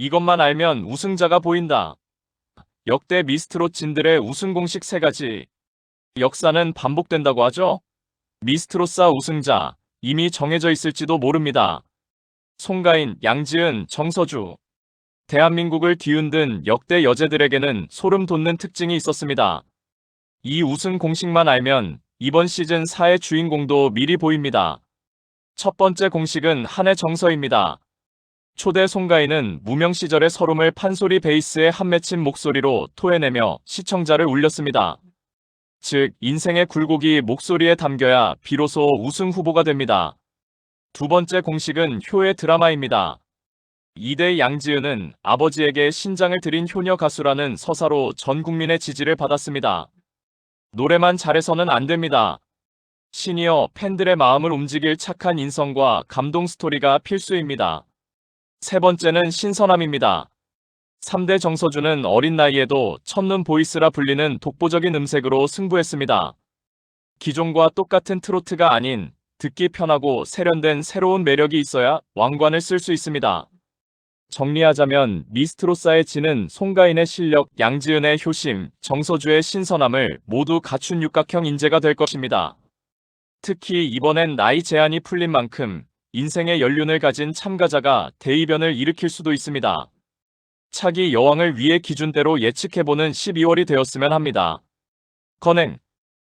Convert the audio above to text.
이것만 알면 우승자가 보인다. 역대 미스트롯 진들의 우승 공식 세 가지. 역사는 반복된다고 하죠? 미스트롯사 우승자, 이미 정해져 있을지도 모릅니다. 송가인, 양지은, 정서주. 대한민국을 뒤흔든 역대 여제들에게는 소름 돋는 특징이 있었습니다. 이 우승 공식만 알면 이번 시즌 4의 주인공도 미리 보입니다. 첫 번째 공식은 한해 정서입니다. 초대 송가인은 무명 시절의 서름을 판소리 베이스에 한 맺힌 목소리로 토해내며 시청자를 울렸습니다. 즉, 인생의 굴곡이 목소리에 담겨야 비로소 우승 후보가 됩니다. 두 번째 공식은 효의 드라마입니다. 2대 양지은은 아버지에게 신장을 들인 효녀 가수라는 서사로 전 국민의 지지를 받았습니다. 노래만 잘해서는 안 됩니다. 시니어 팬들의 마음을 움직일 착한 인성과 감동 스토리가 필수입니다. 세 번째는 신선함입니다. 3대 정서주는 어린 나이에도 첫눈 보이스라 불리는 독보적인 음색으로 승부했습니다. 기존과 똑같은 트로트가 아닌 듣기 편하고 세련된 새로운 매력이 있어야 왕관을 쓸 수 있습니다. 정리하자면 미스트로사의 지는 송가인의 실력, 양지은의 효심, 정서주의 신선함을 모두 갖춘 육각형 인재가 될 것입니다. 특히 이번엔 나이 제한이 풀린 만큼 인생의 연륜을 가진 참가자가 대이변을 일으킬 수도 있습니다. 차기 여왕을 위해 기준대로 예측해보는 12월이 되었으면 합니다. 건행